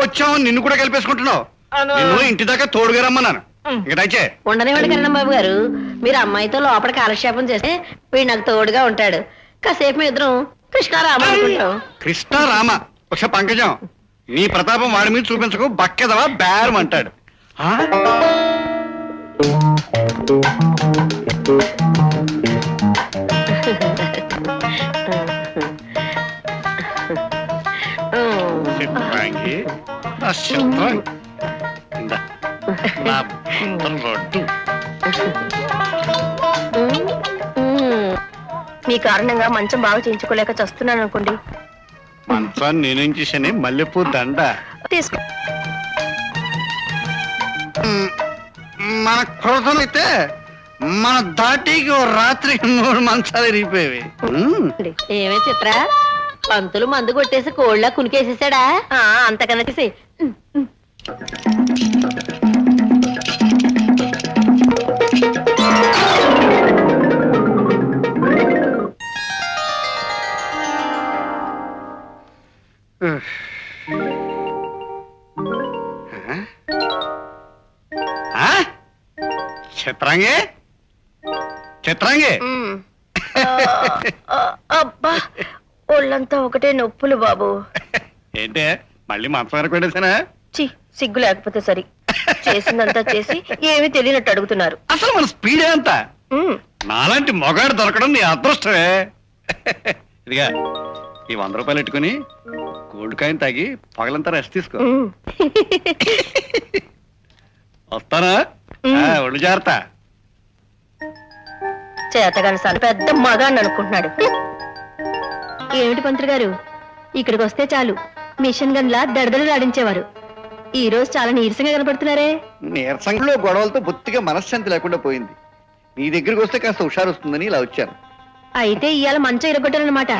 వచ్చావు నిన్ను కూడా కలిపేసుకుంటున్నావు. నిన్ను ఇంటి దాకా తోడుగా రమ్మన్నాను. ఇకటైతే ఉండనివాడు కరణం బాబు గారు. మీరు అమ్మాయితో లోపల కాలక్షేపం చేస్తే వీడు నాకు తోడుగా ఉంటాడు. కాసేపు మీ ఇద్దరం కృష్ణారామ అనుకుంటాం. కృష్ణ రామ ఒక పంకజం. నీ ప్రతాపం వాడి మీద చూపించకు బక్కెదవా బేరం అంటాడు. ఇందా. నా. మ్మ్. మీ కారణంగా మంచం బాగా చేయించుకోలేక చస్తున్నాను అనుకోండి. మంచాన్ని నేనేం చేశాను? మల్లెపూ దండ. తీసుకో. మ్, మన క్రోధం అయితే మన దాటికి ఓ రాత్రి మూడు మంచాలు ఇరిగిపోయేవి మ్, ఏమే చిత్ర? పంతులు మందు కొట్టేసి కోళ్ళ కునికేసేసాడా? ఆ, అంతకన్నా తీసి ఆ? చిత్రాంగి? చిత్రాంగి? అబ్బా ఒళ్ళంతా ఒకటే నొప్పులు బాబు. ఏంటే మళ్ళీ మంచం వరకు పెట్టేసానా చి సిగ్గు లేకపోతే సరి. చేసిందంతా చేసి ఏమీ తెలియనట్టు అడుగుతున్నారు. అసలు మన స్పీడ్ ఎంత. నాలాంటి మొగాడు దొరకడం నీ అదృష్టమే. ఇదిగా ఈ వంద రూపాయలు పెట్టుకుని గోల్డ్ కాయిన్ తాగి పగలంతా రెస్ట్ తీసుకో. వస్తానా? ఒళ్ళు జాగ్రత్త. చేతగాని సార్ పెద్ద మగాన్ని అనుకుంటున్నాడు. ఏమిటి పంతులు గారు? ఇక్కడికి వస్తే చాలు. మిషన్ గన్లా దడదలు ఆడించేవారు ఈ రోజు చాలా నీరసంగా కనపడుతున్నారే. నీరసంలో గొడవలతో బొత్తిగా మనశ్శాంతి లేకుండా పోయింది. నీ దగ్గరికి వస్తే కాస్త హుషారు వస్తుందని ఇలా వచ్చాను. అయితే ఇవాళ మంచం ఇరగొట్టారనమాట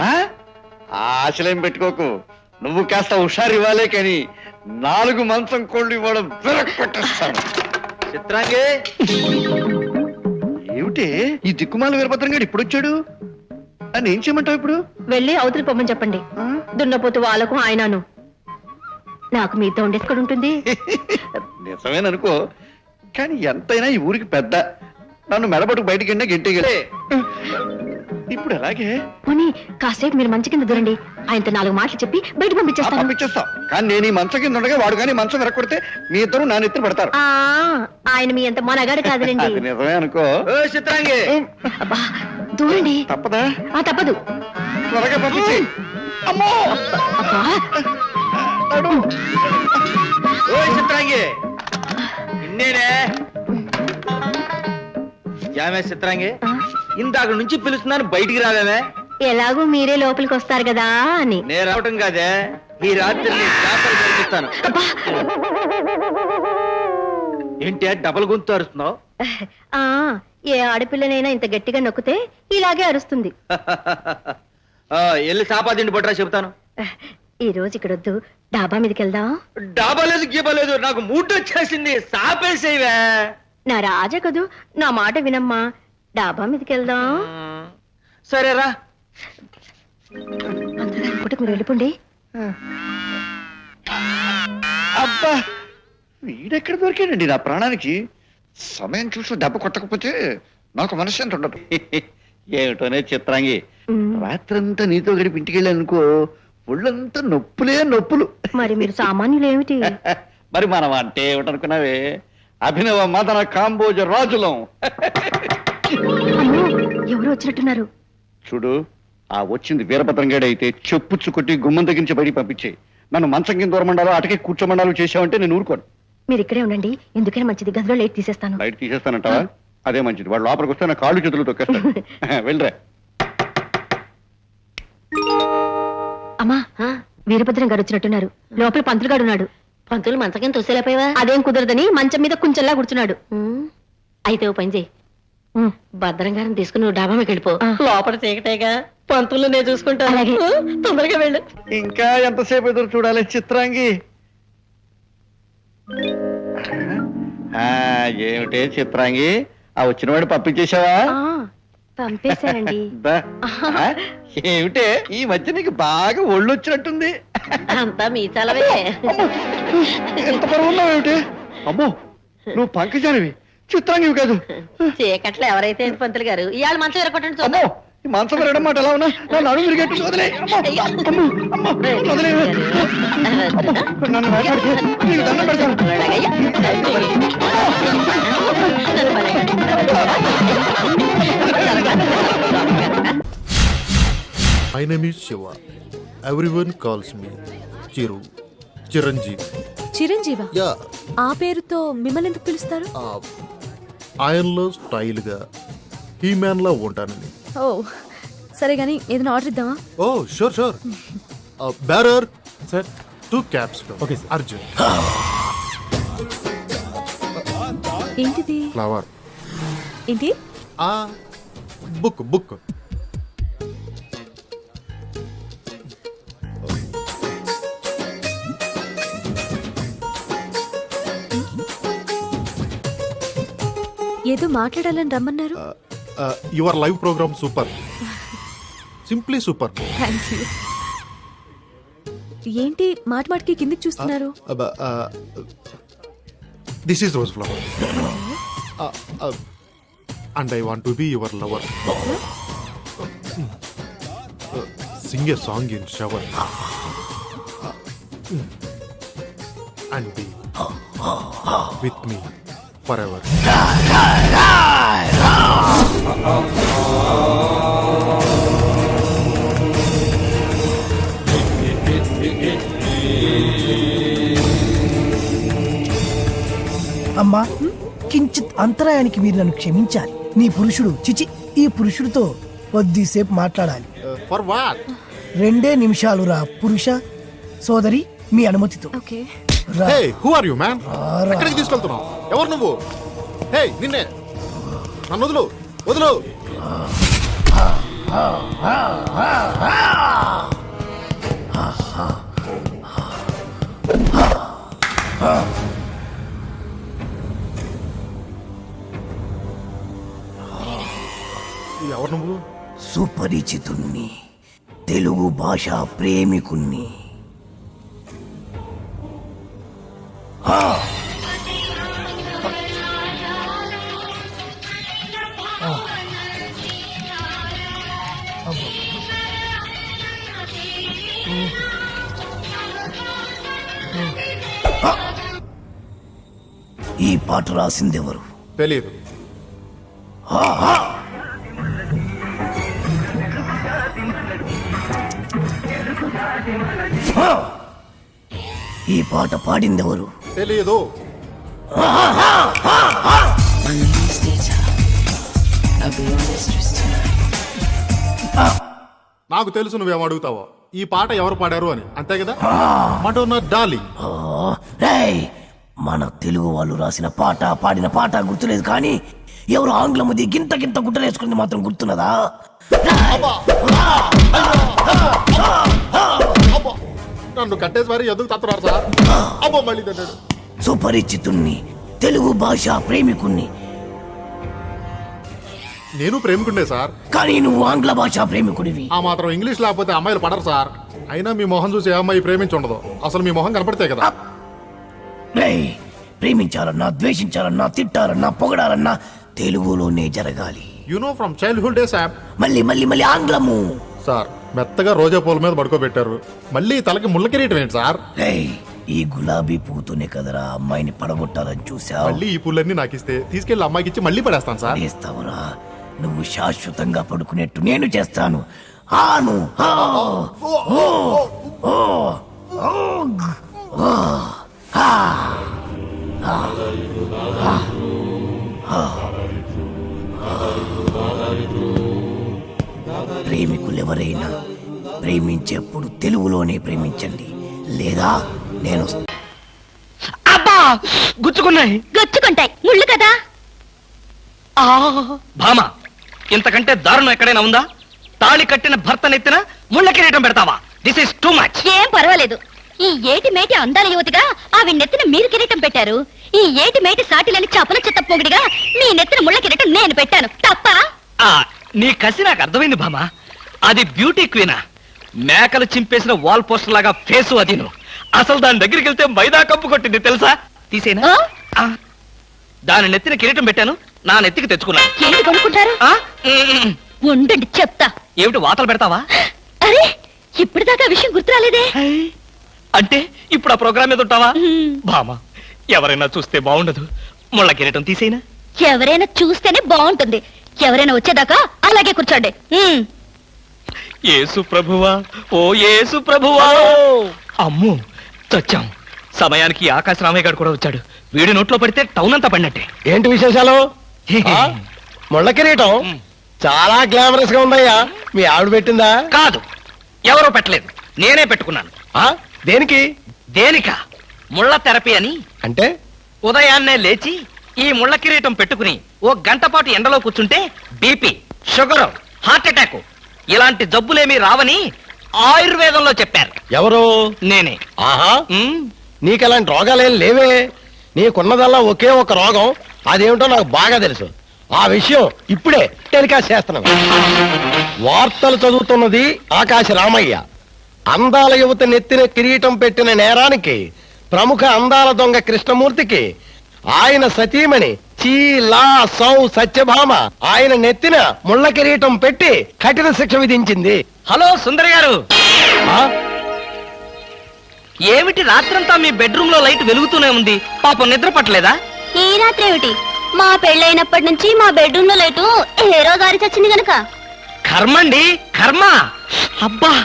ఆశలేం పెట్టుకోకు. నువ్వు కాస్త హుషారు ఇవ్వాలే కానీ నాలుగు మంచం కోళ్ళు ఇవ్వడం విరక్కొట్టేస్తాను. చిత్రాంగి! ఏమిటి? ఈ దిక్కుమాల వీరభద్రం ఇప్పుడు వచ్చాడు? అని ఏం చేయమంటావు ఇప్పుడు? వెళ్ళి అవతలి పొమ్మని చెప్పండి. దున్నపోతు వాళ్ళకు ఆయనను. నాకు మీతో ఉండేసుకొని ఉంటుంది. నిజమేననుకో కానీ ఎంతైనా ఈ ఊరికి పెద్ద. నన్ను మెడబట్టుకు బయటికి గెంటేగలే ఇప్పుడు ఎలాగే? పోనీ కాసేపు మీరు మంచి కింద దూరండి. ఆయనతో నాలుగు మాటలు చెప్పి బయట పంపించేస్తాను. పంపించేస్తాం. కానీ నేను ఈ మంచం కింద ఉండగా వాడు కానీ మంచం వెరకొడితే మీ ఇద్దరు నా నెత్తిన పడతారు. ఆ ఆయన మీ అంత మనగాడు కాదులేండి. అది నిజమే అనుకో ఓ చిత్రాంగి. అబ్బా దూరండి. తప్పదా? ఆ తప్పదు. త్వరగా పంపించి. అమ్మో! అబ్బా నడు. ఓ చిత్రాంగి. ఇన్నేనే యామే చిత్రాంగి? ఇందాక నుంచి పిలుస్తున్నాను బయటికి రావేమే. ఎలాగూ మీరే లోపలికి వస్తారు కదా అని. నేను రావటం కాదే. ఈ రాత్రి నీ చేపలు జరిపిస్తాను అబ్బా. ఏంటి డబల్ గొంతు అరుస్తున్నావు? ఆ ఏ ఆడపిల్లనైనా ఇంత గట్టిగా నొక్కితే ఇలాగే అరుస్తుంది. ఆ, వెళ్ళి సాపాదిండి పట్టరా చెబుతాను. ఈ రోజు ఇక్కడ వద్దు. డాబా మీదకి వెళ్దాం. డాబా లేదు గీబా లేదు. నాకు మూడ్ వచ్చేసింది. సాపేసేవే. నా రాజా కదూ. నా మాట వినమ్మా. డాబా మీదకి వెళ్దాం. సరేరా మీరు వెళ్ళిపోండి. అబ్బా వీడెక్కడ దొరికాడండి నా ప్రాణానికి? సమయం చూసి దెబ్బ కొట్టకపోతే నాకు మనశ్శాంతి ఉండదు. ఏమిటోనే చిత్రాంగి రాత్రంతా నీతో గడిపి ఇంటికి వెళ్ళానుకో ఒళ్ళంతా నొప్పులే నొప్పులు. మరి మీరు సామాన్యులు ఏమిటి? మరి మనం అంటే ఏమిటనుకున్నావే? అభినవ మదన కాంబోజ రాజులం. అమ్మో ఎవరు వచ్చినట్టున్నారు. చూడు ఆ వచ్చింది వీరభద్రంగాడు అయితే చెప్పుచ్చు కొట్టి గుమ్మం దగ్గర నుంచి బయటికి పంపించే నన్ను మంచం కింద దూరమండాలో అటకే కూర్చోమండాలు చేసావంటే నేను ఊరుకోను. మీరు ఇక్కడే ఉండండి ఎందుకైనా మంచిది. గదిలో లేట్ తీసేస్తాను. బయట తీసేస్తానంటావా? అదే మంచిది. వాడు లోపలికి వస్తే నా కాళ్ళు చేతులు తొక్కేస్తాడు. వెళ్ళరా. అమ్మా వీరభద్రం గారు వచ్చినట్టున్నారు. లోపల పంతులు గారు ఉన్నాడు. పంతులు మంచకేం తోసేలేపోయావా అదేం కుదరదని మంచం మీద కొంచెంలా కూర్చున్నాడు. అయితే ఓ పని చేయి. భద్రం గారిని తీసుకుని నువ్వు డాబా మీకు వెళ్ళిపో. లోపల చీకటేగా. పంతులు నేను చూసుకుంటాను. తొందరగా వెళ్ళు. ఇంకా ఎంతసేపు ఎదురు చూడాలి చిత్రాంగి? ఆ, ఏమిటే చిత్రాంగి? ఆ వచ్చినవాడు పంపించేశావా? బా. ఆ? ఏమిటే? ఈ మధ్య నీకు బాగా ఒళ్ళు వచ్చినట్టుంది. అంతా మీ చలవే. ఎంత బరువు ఉన్నావు ఏమిటి? అమ్మో నువ్వు పంకజానివి. చిత్రాంగివి కాదు. చీకట్లో ఎవరైతే ఏంటి పంతులు గారు? ఇవాళ మంచం ఎరగొట్టండి అమ్మో ఈ మాంసం పెరగడం మాట ఎలా ఉన్నా? నన్ను అడుగు విరిగేట్టు వదిలే. అమ్మో అమ్మో అమ్మో వదిలే. నన్ను భయపడితే నీకు దండం పెడతాను. My name is Shiva. Everyone calls me Chiru. Chiranjeevi Chiranjeeva? Yeah ఆ పేరుతో మిమ్మల్ని ఎందుకు పిలుస్తారు? ఆయనలో స్టైల్గా ఈ మ్యాన్లా ఉంటానని. ఓ సరే గాని ఏదైనా ఆర్డర్ ఇద్దామా? ఓ sure sure. Bearer. Sir. Two cups okay Arjun. ఏంటిది? ఫ్లవర్. ఏంటి? Book book. ఏదో మాట్లాడాలని రమ్మన్నారు. Your live programme super simply super thank you ఏంటి మాట మాటకి కిందికి చూస్తున్నారు? This is rose flower and I want to be your lover sing a song in shower and be with me forever అమ్మా కించిత్ అంతరాయానికి మీరు నన్ను క్షమించాలి. నీ పురుషుడు చిచి ఈ పురుషుడితో కొద్దిసేపు మాట్లాడాలి. ఫర్ వాట్ రెండే నిమిషాలు రా పురుష సోదరి మీ అనుమతితో. Okay hey who are you man. ఎక్కడికి తీసుకెళ్తున్నావు? ఎవరు నువ్వు? హే నిన్నే. నన్ను వదులు. వదులు. ఎవరు నువ్వు? సుపరిచితుణ్ణి తెలుగు భాష ప్రేమికుణ్ణి. రాసిందెవరు తెలియదు. ఈ పాట పాడిందెవరు? తెలియదు. నాకు తెలుసు నువ్వేం అడుగుతావో. ఈ పాట ఎవరు పాడారు అని. అంతే కదా? మటోనా డాలి. మన తెలుగు వాళ్ళు రాసిన పాట పాడిన పాట గుర్తులేదు కానీ ఎవరు ఆంగ్లముది గింత గింత గుట్టలేసుకుంది మాత్రం గుర్తున్నదా? నన్ను కట్టేసి మరి ఎందుకు తత్తున్నారు సార్? అబ్బో మళ్ళీ తిన్నాడు. సుపరిచితుణ్ణి తెలుగు భాష ప్రేమికుణ్ణి. నేను ప్రేమికుండే సార్. కానీ నువ్వు ఆంగ్ల భాష ప్రేమికుడివి. ఆ మాత్రం ఇంగ్లీష్ లేకపోతే అమ్మాయిలు పడరు సార్. అయినా మీ మొహం చూసి ఏ అమ్మాయి ప్రేమించి ఉండదు అసలు మీ మొహం కనపడితే కదా. ప్రేమించాలన్నా ద్వేషించాలన్నా తిట్టాలన్నా పొగడాలన్నా తెలుగులోనే జరగాలి. You know from childhood days app మళ్ళీ మళ్ళీ మళ్ళీ ఆంగ్లము. సార్ మెత్తగా రోజా పూల మీద పడుకోబెట్టారు. మళ్ళీ తలకి ముళ్ళ కిరీటం ఏంటి సార్? ఈ గులాబీ పువ్వుతోనే కదరా అమ్మాయిని పడగొట్టాలని చూసావు మళ్ళీ ఈ పూలన్నీ నాకు ఇస్తే తీసుకెళ్ళి అమ్మాయికి ఇచ్చి మళ్ళీ పడేస్తాను సార్. చేస్తావురా నువ్వు శాశ్వతంగా పడుకునేట్టు నేను చేస్తాను. ఆను ఆ, ఓ, ఓ, ఓ. ప్రేమికులెవరైనా ప్రేమించేప్పుడు తెలుగులోనే ప్రేమించండి. లేదా నేను అబ్బా! గుచ్చుకున్నాయి. గొచ్చుకుంటాయి. ముళ్ళు కదా? ఆ! భామ ఇంతకంటే దారుణం ఎక్కడైనా ఉందా? తాళి కట్టిన భర్త నెత్తిన ముళ్ళ కిరీటం పెడతావా? దిస్ ఇస్ టూ మచ్ ఏం పర్వాలేదు. ఈ ఏటి మేటి అందాల యువతిగా ఆవి నెత్తిన మీరు కిరీటం పెట్టారు. ఈ ఏటి మేటి సాటిలని చపల చెత్త పొగిడిగా మీ నెత్తిన ముళ్ళ కిరీటం నేను పెట్టాను. తప్ప? నీ కసి నాకు అర్థమైంది భామా. అది బ్యూటీ క్వీనా. మేకలు చింపేసిన వాల్ పోస్టర్ లాగా ఫేసు అది అసలు దాని దగ్గరికి వెళ్తే మైదా కప్పు కొట్టింది తెలుసా? తీసేనా. దాని నెత్తిన కిరీటం పెట్టాను నా నెత్తికి తెచ్చుకున్నా. ఏంటి కొనుక్కుంటారు. ఉండండి చెప్తా. ఏమిటి వాతలు పెడతావా? అరే ఇప్పటిదాకా విషయం గుర్తురాలేదే. అంటే ఇప్పుడు ఆ ప్రోగ్రామ్ మీద ఉంటావా. భామా ఎవరైనా చూస్తే బాగుండదు. ముళ్ళ కిరీటం తీసేనా? ఎవరైనా చూస్తేనే బాగుంటుంది. ఎవరైనా వచ్చేదాకా అలాగే కూర్చోండి. ఉమ్. యేసు ప్రభువా ఓ యేసు ప్రభువా. అమ్ము చచ్చాం. సమయానికి ఆకాశ రామయ్య గారు కూడా వచ్చాడు. వీడి నోట్లో పడితే టౌన్ అంతా పడినట్టే. ఏంటి విశేషాలు? ఆ? ముళ్ళ కిరీటం. చాలా గ్లామరస్గా ఉందయ్యా. మీ ఆవిడ పెట్టిందా? కాదు ఎవరో పెట్టలేదు. నేనే పెట్టుకున్నాను. ఆ? దేనికి? దేనిక? ముళ్ళ థెరపీ అని. అంటే? ఉదయాన్నే లేచి ఈ ముళ్ళ కిరీటం పెట్టుకుని ఓ గంట పాటు ఎండలో కూర్చుంటే బీపీ షుగర్ హార్ట్ అటాక్. ఇలాంటి జబ్బులేమీ రావని ఆయుర్వేదంలో చెప్పారు. ఎవరు? నేనే. ఆహా. ఉమ్, నీకు అలాంటి రోగాలేం లేవే. నీకున్నదల్లా ఒకే ఒక రోగం. అదేమిటో నాకు బాగా తెలుసు. ఆ విషయం ఇప్పుడే టెలికాస్ట్ చేస్తున్నాం వార్తలు చదువుతున్నది ఆకాశ రామయ్య. అందాల యువత నెత్తిన కిరీటం పెట్టిన నేరానికి ప్రముఖ అందాల దొంగ కృష్ణమూర్తికి ఆయన సతీమణి చీలా సౌ సత్యభామ ఆయన నెత్తిన ముళ్ళ కిరీటం పెట్టి కఠిన శిక్ష విధించింది. హలో సుందరి గారు. ఆ? ఏమిటి రాత్రంతా మీ బెడ్రూమ్లో లైట్ వెలుగుతూనే ఉంది? పాపం నిద్ర పట్టలేదా? ఈ రాత్రి ఏమిటి? మా పెళ్ళైనప్పటి నుంచి మా బెడ్రూమ్లో లేటు రోజు ఆరి చచ్చింది గనక. కర్మండి కర్మ. అబ్బా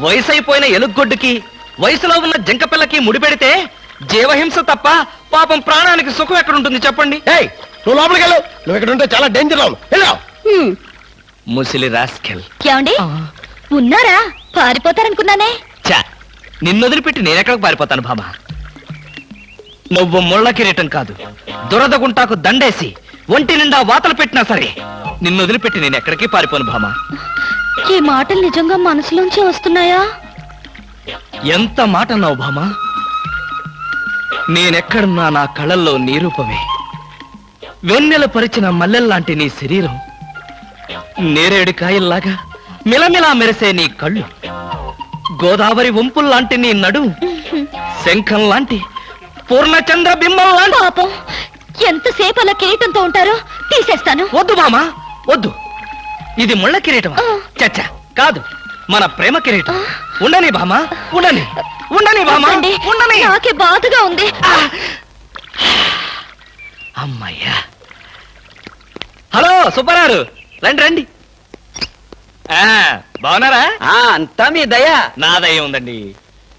వయసు అయిపోయిన ఎలుగొడ్డుకి వయసులో ఉన్న జింక పిల్లకి ముడిపెడితే జీవహింస తప్ప పాపం ప్రాణానికి సుఖం ఎక్కడుంటుంది చెప్పండి? ఏయ్ నువ్వు లోపలికి వెళ్ళు. నువ్వు ఇక్కడ ఉంటే చాలా డేంజర్ అవును వెళ్ళు హ్మ్. ముసిలి రాస్కెల్. ఏమండి? ఉన్నారా? పారిపోతారనుకున్నానే. చా నిన్ను వదిలిపెట్టి నేనెక్కడికి పారిపోతాను బామా నువ్వు ముళ్ళ కిరీటం కాదు దురద గుంటాకు దండేసి ఒంటి నిండా వాతలు పెట్టినా సరే నిన్ను వదిలిపెట్టి నేను ఎక్కడికి పారిపోను భామా ఈ మాటలు నిజంగా మనసులోంచి వస్తున్నాయా? ఎంత మాట అన్నావు భామా? నేనెక్కడున్నా నా కళ్ళల్లో నీ రూపమే. వెన్నెల పరిచిన మల్లెల్లాంటి నీ శరీరం. నేరేడు కాయల్లాగా మిలమిలా మెరిసే నీ కళ్ళు. గోదావరి వంపుల్లాంటి నీ నడు శంఖం లాంటి పూర్ణచంద్ర బింబం లాంటి పాపం ఎంతసేపు అలా కిరీటంతో ఉంటారో తీసేస్తాను. వద్దు మామా వద్దు. ఇది ముళ్ళ కిరీటం చచ్చా కాదు మన ప్రేమ కిరీటం. ఉండని బామా ఉండని ఉండని బామా. ఉండని. నాకే బాధగా ఉంది. అమ్మయ్యా. హలో సుబ్బారావు రండి రండి. ఆ, బాగున్నారా? అంతా మీ దయ. నా దయ ఉందండి.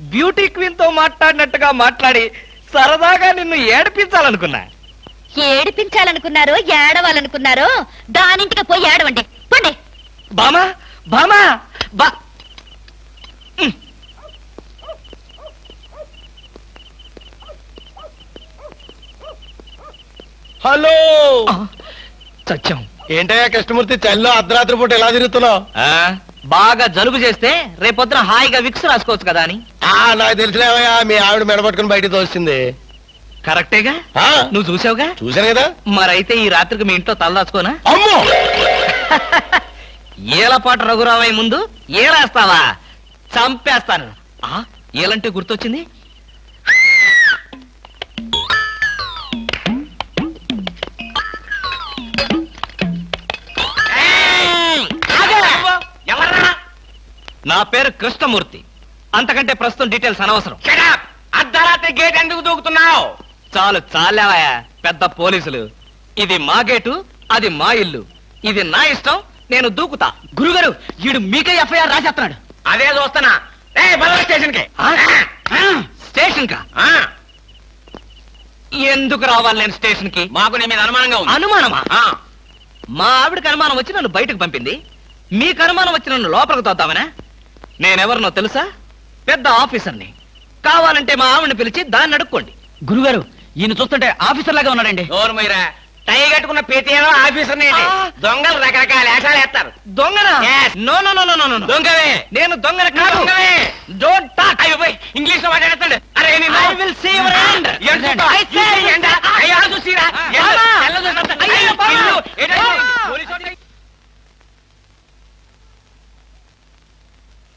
బ్యూటీ క్వీన్తో మాట్లాడినట్టుగా మాట్లాడి సరదాగా నిన్ను ఏడిపించాలనుకున్నా. ఏడిపించాలనుకున్నారో ఏడవాలనుకున్నారో దానింటికి పోయి ఏడవండి. పండి. బామా బామా బా. హలో. ఆ, చచ్చాం. ఏంటయ్యా కృష్ణమూర్తి చల్లో అర్ధరాత్రి పూట ఎలా తిరుగుతున్నావు? ఆ, బాగా జలుబు చేస్తే రేపొద్దున హాయిగా విక్స్ రాసుకోవచ్చు కదా అని. ఆ నాకు తెలిసినవయ్యా మీ ఆవిడ మెడపట్టుకుని బయటికి తోస్తుంది కరెక్టేగా? ఆ, నువ్వు చూసావుగా? చూశాను కదా. మరైతే ఈ రాత్రికి మీ ఇంట్లో తలదాచుకోనా అమ్మో! ఏలపాటు రఘురావయ్య ముందు ఏలేస్తావా? చంపేస్తాను. ఆ ఏలంటే గుర్తొచ్చింది? నా పేరు కృష్ణమూర్తి. అంతకంటే ప్రస్తుతం డీటెయిల్స్ అనవసరం. అర్ధరాత్రి గేట్ ఎందుకు దూకుతున్నావు? చాలు చాలావయ్యా పెద్ద పోలీసులు. ఇది మా గేటు అది మా ఇల్లు. ఇది నా ఇష్టం నేను దూకుతా. గురుగారు వీడు మీకే ఎఫ్ఐఆర్ రాసేస్తున్నాడు. అదే చూస్తున్నా. ఏ స్టేషన్కి స్టేషన్ కా ఎందుకు రావాలి నేను స్టేషన్కి మాకు నీ మీద అనుమానంగా ఉంది. అనుమానమా? మా ఆవిడకి అనుమానం వచ్చి నన్ను బయటకు పంపింది. మీకు అనుమానం వచ్చి నన్ను లోపలికి తోద్దామనా? నేనెవరినో తెలుసా? పెద్ద ఆఫీసర్ని. కావాలంటే మా ఆవిడని పిలిచి దాన్ని అడుక్కోండి. గురుగారు ఈయన చూస్తుంటే ఆఫీసర్ లాగా ఉన్నాడండి. నోరు మీరా టై కట్టుకున్న ప్రతి ఏదో ఆఫీసర్ ఆ. దొంగలు రకరకాల వేషాలు వేస్తారు. దొంగనా? Yes. No no no no no no దొంగవే. నేను దొంగన కాదు. దొంగవే. డోంట్ టాక్ అయ్యో పోయ్, ఇంగ్లీష్లో మాట్లాడతాడు అరే నిన్ను- I will see your hand. చూస్తావు? I say- ఎండ, అయ్యో, చూసిరా? తెల్ల చూస్తా. అయ్యో, ఏంటంటే, బామా. పోలీసు వాడిని-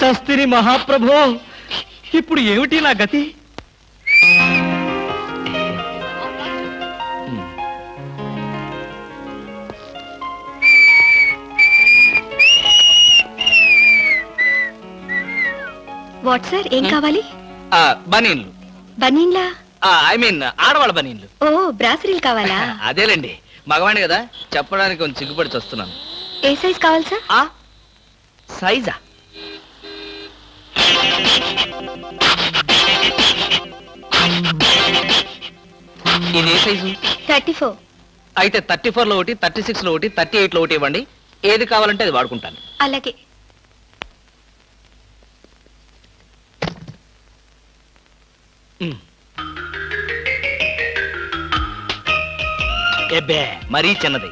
చస్తిని మహాప్రభో ఇప్పుడు ఏమిటి నా గతి? వాట్ సార్ ఏం కావాలి? ఆ, బనీన్లు. బనీన్లా? ఐ మీన్ ఆడవాళ్ళ బనీన్లు. ఓ బ్రాసరీలు కావాలా? అదేలేండి. మగవాణ్ణి కదా చెప్పడానికి కొంచెం సిగ్గుపడి వస్తున్నాను ఏ సైజ్ కావాలి సార్? ఆ సైజా? ఇది ఏ సైజు? Thirty four. అయితే థర్టీ ఫోర్లో ఒకటి థర్టీ సిక్స్లో ఒకటి థర్టీ ఎయిట్లో ఒకటి ఇవ్వండి. ఏది కావాలంటే అది వాడుకుంటాను. అలాగే. ఉమ్. ఎబ్బే మరీ చిన్నది.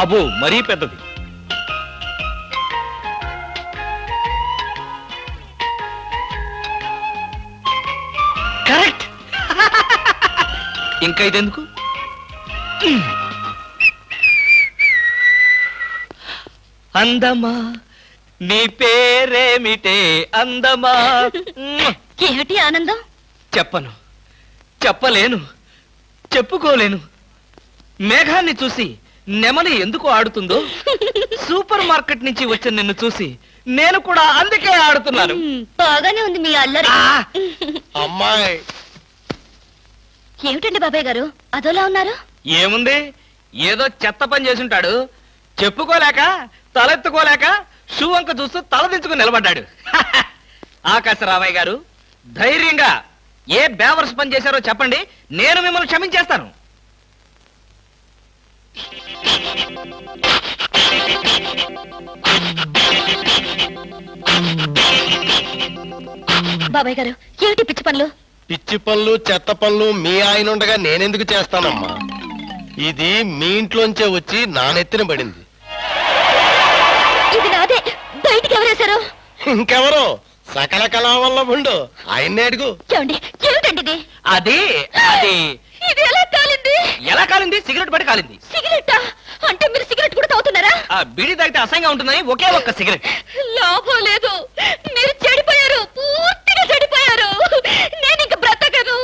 అబో మరీ పెద్దది. కరెక్ట్. ఇంకా ఇదెందుకు? అందమా నీ పేరేమిటే అందమా? ఏమిటి ఆనందం? చెప్పను. చెప్పలేను. చెప్పుకోలేను. మేఘాన్ని చూసి నెమలి ఎందుకు ఆడుతుందో? సూపర్ మార్కెట్ నుంచి వచ్చిన నిన్ను చూసి నేను కూడా అందుకే ఆడుతున్నాను. బాగానే ఉంది మీ అల్లరి! అమ్మాయి. ఏమిటండి బాబాయ్ గారు? అదోలా ఉన్నారు? ఏముంది? ఏదో చెత్త పని చేసుంటాడు. చెప్పుకోలేక తలెత్తుకోలేక షూ వంక చూస్తూ తలదించుకుని నిలబడ్డాడు. ఆకాశరామయ్య గారు ధైర్యంగా ఏ బేవర్స్ పని చేశారో చెప్పండి. నేను మిమ్మల్ని క్షమించేస్తాను. బాబాయ్ గారు ఏమిటి పిచ్చి పనులు? పిచ్చి పనులు చెత్త పనులు మీ ఆయన ఉండగా నేనెందుకు చేస్తానమ్మా? ఇది మీ ఇంట్లోంచే వచ్చి నా నెత్తిన పడింది. ఇది నాదే. బయటికి ఎవరేశారు? ఇంకెవరో? సకల కళా వల్ల ఉండు ఆయన్నే అడుగు. ఏమిటండి ఇది? అది అది. ఇది ఎలా కాలింది? ఎలా కాలింది? సిగరెట్ పడి కాలింది. సిగరెట్టా అంటే మీరు సిగరెట్ కూడా తాగుతున్నారా? ఆ బిడి తాగితే అసహ్యంగా ఉంటుందని ఒకే ఒక్క సిగరెట్. లాభం లేదు. మీరు చెడిపోయారు. పూర్తిగా చెడిపోయారు. నేను ఇంక బ్రతకను.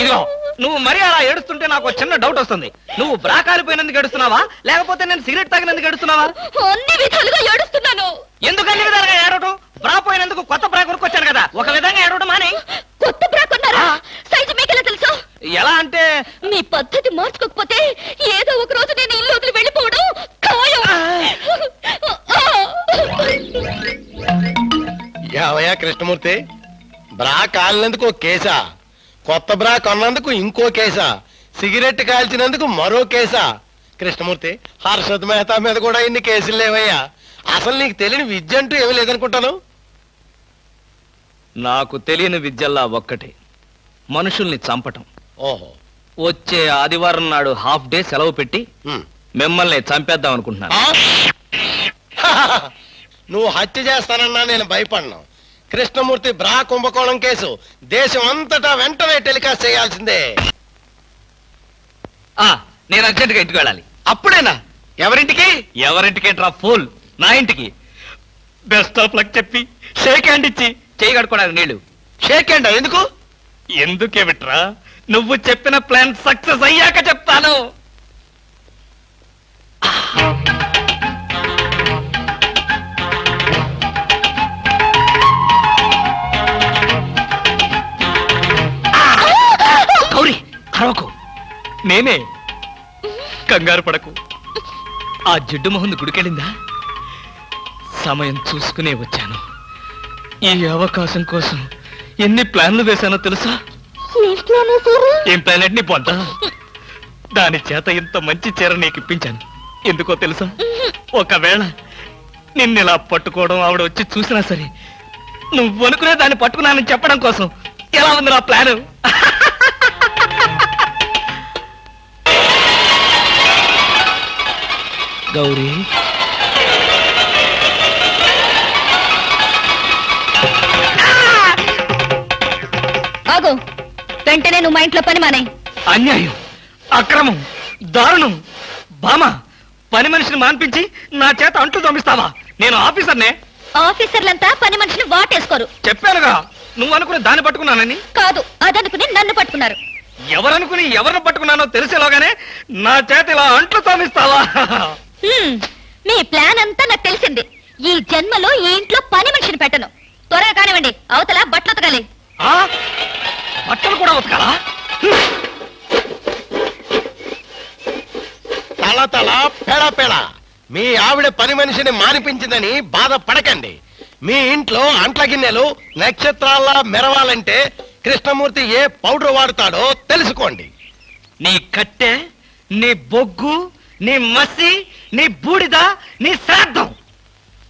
ఇదిగో నువ్వు మరీ అలా ఏడుస్తుంటే నాకు చిన్న డౌట్ వస్తుంది. నువ్వు బ్రా కాలిపోయినందుకు ఏడుస్తున్నావా? లేకపోతే నేను సిగరెట్ తాగినందుకు ఏడుస్తున్నావా? అన్ని విధాలుగా ఏడుస్తున్నాను. ఎందుకు అన్ని విధాలుగా ఏడవటం? బ్రా పోయినందుకు కొత్త బ్రా కొనుక్కొచ్చాను కదా. ఒక విధంగా ఎడవడం మానే. కొత్త బ్రా కొన్నారా? సైజు మీకెలా తెలుసు? ఎలా అంటే? మీ పద్ధతి మార్చుకోకపోతే ఏదో ఒక రోజు నేను ఇల్లు వదిలి వెళ్ళిపోవడం ఖాయం. కృష్ణమూర్తి? బ్రా కాలినందుకు ఒక కేసా? కొత్త బ్రా కొన్నందుకు ఇంకో కేసా? సిగరెట్ కాల్చినందుకు మరో కేసా? కృష్ణమూర్తి హర్షద్ మెహతా మీద కూడా ఇన్ని కేసులు లేవయ్యా. అసలు నీకు తెలియని విద్య అంటూ ఏమీ లేదనుకుంటాను. నాకు తెలియని విద్యల్లా ఒక్కటే. మనుషుల్ని చంపటం. ఓహో. వచ్చే ఆదివారం నాడు హాఫ్ డే సెలవు పెట్టి. మిమ్మల్ని చంపేద్దాం అనుకుంటున్నాను? నువ్వు హత్య చేస్తానన్నా నేను భయపడను. కృష్ణమూర్తి బ్రా కుంభకోణం కేసు దేశం అంతటా వెంటనే టెలికాస్ట్ చేయాల్సిందే. ఆ, నేను అర్జెంటుగా ఇంటికి వెళ్ళాలి. అప్పుడేనా? ఎవరింటికి? ఎవరింటికి డ్రా ఫుల్. నా ఇంటికి. బెస్ట్ ఆఫ్ లక్ చెప్పి షేక్ హ్యాండ్ ఇచ్చి. చేయి కడుకోవడానికి నీళ్ళు. షేక్ అండి ఎందుకు? ఎందుకే విట్రా? నువ్వు చెప్పిన ప్లాన్ సక్సెస్ అయ్యాక చెప్తాను. గౌరీ అరవకు నేనే కంగారు పడకు. ఆ జిడ్డు మొహంది గుడికెళ్ళిందా? సమయం చూసుకునే వచ్చాను. ఈ అవకాశం కోసం ఎన్ని ప్లాన్లు వేశానో తెలుసా? ఏం ప్లాన్ అంటే నీ పొంత దాని చేత ఇంత మంచి చీర నీకు ఇప్పించాను. ఎందుకో తెలుసా? ఒకవేళ నిన్ను ఇలా పట్టుకోవడం ఆవిడ వచ్చి చూసినా సరే నువ్వు అనుకునే దాన్ని పట్టుకున్నానని చెప్పడం కోసం ఎలా ఉంది నా ప్లాన్? గౌరీ ఆగు. వెంటనే నువ్వు మా ఇంట్లో పని మానే. అన్యాయం అక్రమం దారుణం బామ పని మనిషిని మాన్పించి నా చేత అంట్లు తోమిస్తావా నేను ఆఫీసర్నే. ఆఫీసర్లంతా పని మనిషిని వాటేసుకోరు. చెప్పానుగా నువ్వు అనుకుని దాన్ని పట్టుకున్నానని? కాదు అదనుకుని నన్ను పట్టుకున్నారు. ఎవరనుకుని ఎవరిని పట్టుకున్నానో తెలిసేలోగానే నా చేత ఇలా అంట్లు తోమిస్తావా హ్మ్, మీ ప్లాన్ అంతా నాకు తెలిసింది. ఈ జన్మలో ఈ ఇంట్లో పని మనిషిని పెట్టను. త్వరగా కానివ్వండి అవతల బట్టలు ఉతకాలి. ఆ? బట్టలు కూడా ఉతకాలా? తల తల పెడ పెడ. మీ ఆవిడ పని మనిషిని మానిపించిందని బాధపడకండి మీ ఇంట్లో అంట్ల గిన్నెలు నక్షత్రాల్లా మెరవాలంటే కృష్ణమూర్తి ఏ పౌడర్ వాడతాడో తెలుసుకోండి. నీ కట్టె నీ బొగ్గు నీ మసి నీ బూడిద నీ శ్రాద్ధం.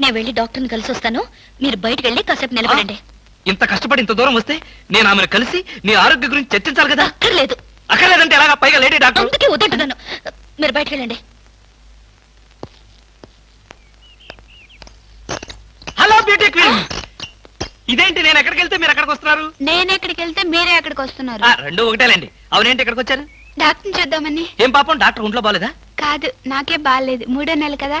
నేను వెళ్ళి డాక్టర్ని కలిసి వస్తాను మీరు బయటకు వెళ్ళి కాసేపు నిలబడండి. ఇంత కష్టపడి ఇంత దూరం వస్తే నేను ఆమెను కలిసి నీ ఆరోగ్య గురించి చర్చించాలి కదా? అక్కర్లేదు. అక్కర్లేదంటే ఎలాగా? పైగా లేడీ డాక్టర్. అందుకే వద్దంటున్నాను మీరు బయటకు వెళ్ళండి. Hello beauty queen. ఇదేంటి నేను ఎక్కడికి వెళ్తే మీరు ఎక్కడికి వస్తున్నారు? నేను ఎక్కడికి వెళ్తే మీరే ఎక్కడికి వస్తున్నారు. ఆ, రెండు ఒకటేలేండి. అవునేంటి ఎక్కడికి వచ్చారు? డాక్టర్ చూద్దామని. ఏం పాపం డాక్టర్ ఒంట్లో బాలేదా? కాదు నాకే బాగాలేదు. మూడో నెల కదా.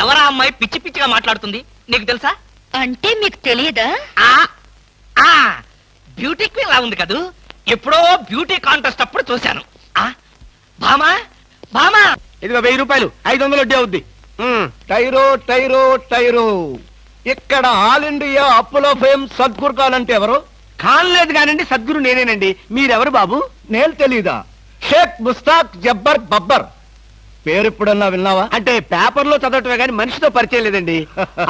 ఎవరా అమ్మాయి పిచ్చి పిచ్చిగా మాట్లాడుతుంది? నీకు తెలుసా? అంటే మీకు తెలియదా? ఆ ఆ బ్యూటీ క్వీన్ లా ఉంది కదూ? ఎప్పుడో బ్యూటీ కాంటెస్ట్ అప్పుడు చూశాను. ఆ భామా భామా! ఇదిగో వెయ్యి రూపాయలు. ఐదు వందలు వడ్డీ అవుద్ది. టైరో టైరో టైరో. ఇక్కడ ఆల్ ఇండియా అప్పులో ఫేమ్ సద్గురు అంటే ఎవరు? ఖాన్ లేదు కానండి సద్గురు నేనేనండి. మీరెవరు బాబు? నేను తెలీదా. షేక్ ముస్తాక్ జబ్బర్ బబ్బర్. పేరు ఎప్పుడన్నా విన్నావా? అంటే పేపర్లో చదవటమే కానీ మనిషితో పరిచయం లేదండి.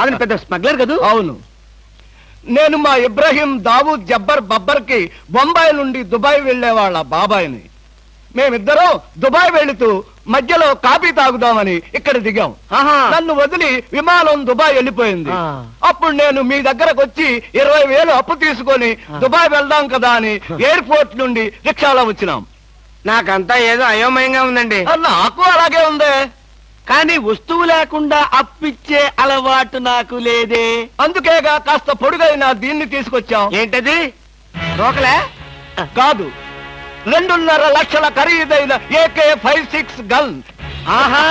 అతను పెద్ద స్మగ్లర్ కదా? అవును. నేను మా ఇబ్రహీం దావూద్ జబ్బర్ బబ్బర్కి బొంబాయి నుండి దుబాయ్ వెళ్ళే వాళ్ళ బాబాయిని. మేమిద్దరం దుబాయ్ వెళుతూ మధ్యలో కాఫీ తాగుదామని ఇక్కడ దిగాం. నన్ను వదిలి విమానం దుబాయ్ వెళ్ళిపోయింది. అప్పుడు నేను మీ దగ్గరకు వచ్చి ఇరవై వేలు అప్పు తీసుకొని దుబాయ్ వెళ్దాం కదా అని ఎయిర్పోర్ట్ నుండి రిక్షాలో వచ్చినాం. నాకంతా ఏదో అయోమయంగా ఉందండి. నాకు అలాగే ఉంది. కానీ వస్తువు లేకుండా అప్పిచ్చే అలవాటు నాకు లేదే. అందుకేగా కాస్త పొడుగైన దీన్ని తీసుకొచ్చాం. ఏంటది? రోకలే? కాదు రెండున్నర లక్షల ఖరీదైన ఏకే ఫైవ్ సిక్స్ గన్. ఆహా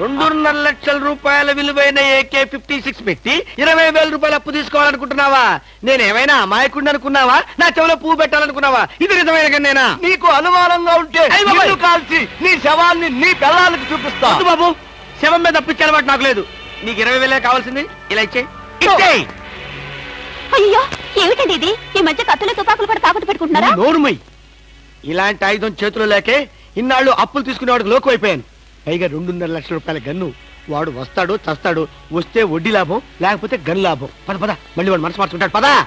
రెండున్నర లక్షల రూపాయల విలువైన ఏకే ఫిఫ్టీ సిక్స్ పెట్టి ఇరవై వేల రూపాయలు అప్పు తీసుకోవాలనుకుంటున్నావా? నేనేమైనా అమాయకుడిని అనుకున్నావా? నా చెవిలో పువ్వు పెట్టాలనుకున్నావా? ఇది నిజమైన కన్నేనా? నీకు అనుమానంగా ఉంటే కాల్చి నీ శవాన్ని నీ పిల్లలకి చూపిస్తా. వద్దు బాబు! శవం మీద అప్పిచ్చే అలవాటు నాకు లేదు. నీకు ఇరవై వేలే కావాల్సింది. ఇలా ఇచ్చే ఇచ్చేయ్! అయ్యో ఏమిటండి ఇది? ఈ మధ్య కత్తులు తుపాకులు కూడా తాకట్టు పెట్టుకుంటున్నారా? నోరుమై ఇలాంటి ఆయుధం చేతిలో లేకే ఇన్నాళ్ళు అప్పులు తీసుకునేవాడికి లోకు అయిపోయాను పైగా రెండున్నర లక్షల రూపాయల గన్ను వాడు వస్తాడు చస్తాడు వస్తే వడ్డీ లాభం లేకపోతే గన్ లాభం. పద పద మళ్ళీ వాడు మనసు మార్చుకుంటాడు. పదా!